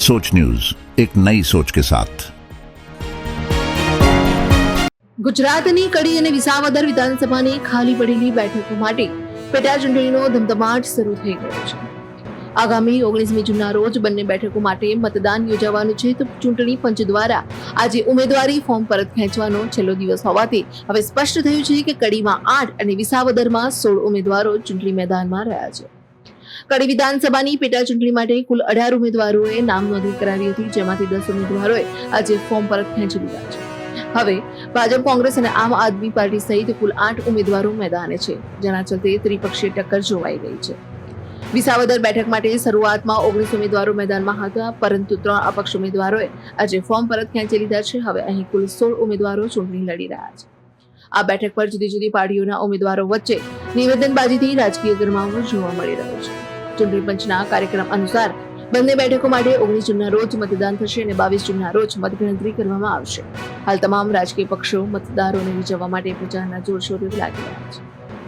सोच न्यूज एक नई सोच के साथ ગુજરાતની કડી અને વિસાવદર વિધાનસભાની ખાલી પડેલી બેઠકો માટે પેટા ચૂંટણીનો ધમધમાટ શરૂ થઈ ગયો છે આગામી ઓગણીસમી જૂનના રોજ બંને બેઠકો માટે મતદાન યોજાવાનું છે તો ચૂંટણી પંચ દ્વારા આજે ઉમેદવારી ફોર્મ પરત ખેંચવાનો છેલ્લો દિવસ હોવાથી હવે સ્પષ્ટ થયું છે કે કડીમાં આઠ અને વિસાવદરમાં સોળ ઉમેદવારો ચૂંટણી મેદાનમાં રહ્યા છે કડી વિધાનસભાની પેટા ચૂંટણી માટે કુલ અઢાર ઉમેદવારોએ નામ નોંધણી કરાવી હતી, જેમાંથી દસ ઉમેદવારોએ આજે ફોર્મ પરત ખેંચી લીધા છે. હવે ભાજપ, કોંગ્રેસ અને આમ આદમી પાર્ટી સહિત કુલ આઠ ઉમેદવારો મેદાને છે, જેના ચલતે ત્રિપક્ષીય ટક્કર જોવાઈ ગઈ છે. વિસાવદર બેઠક માટે શરૂઆતમાં ઓગણીસ ઉમેદવારો મેદાનમાં હતા, પરંતુ ત્રણ અપક્ષ ઉમેદવારોએ આજે ફોર્મ પરત ખેંચી લીધા છે. હવે અહીં કુલ સોળ ઉમેદવારો ચૂંટણી લડી રહ્યા છે. આ બેઠક પર જુદી જુદી પાર્ટીઓના ઉમેદવારો વચ્ચે નિવેદનબાજીથી રાજકીય ગરમાવો જોવા મળી રહ્યો છે. ચૂંટણી પંચના કાર્યક્રમ અનુસાર બંને બેઠકો માટે ઓગણીસ જૂનના રોજ મતદાન થશે અને બાવીસ જૂનના રોજ મતગણતરી કરવામાં આવશે. હાલ તમામ રાજકીય પક્ષો મતદારોને રીઝવવા માટે પ્રચારના જોરશોરે લાગી રહ્યા છે.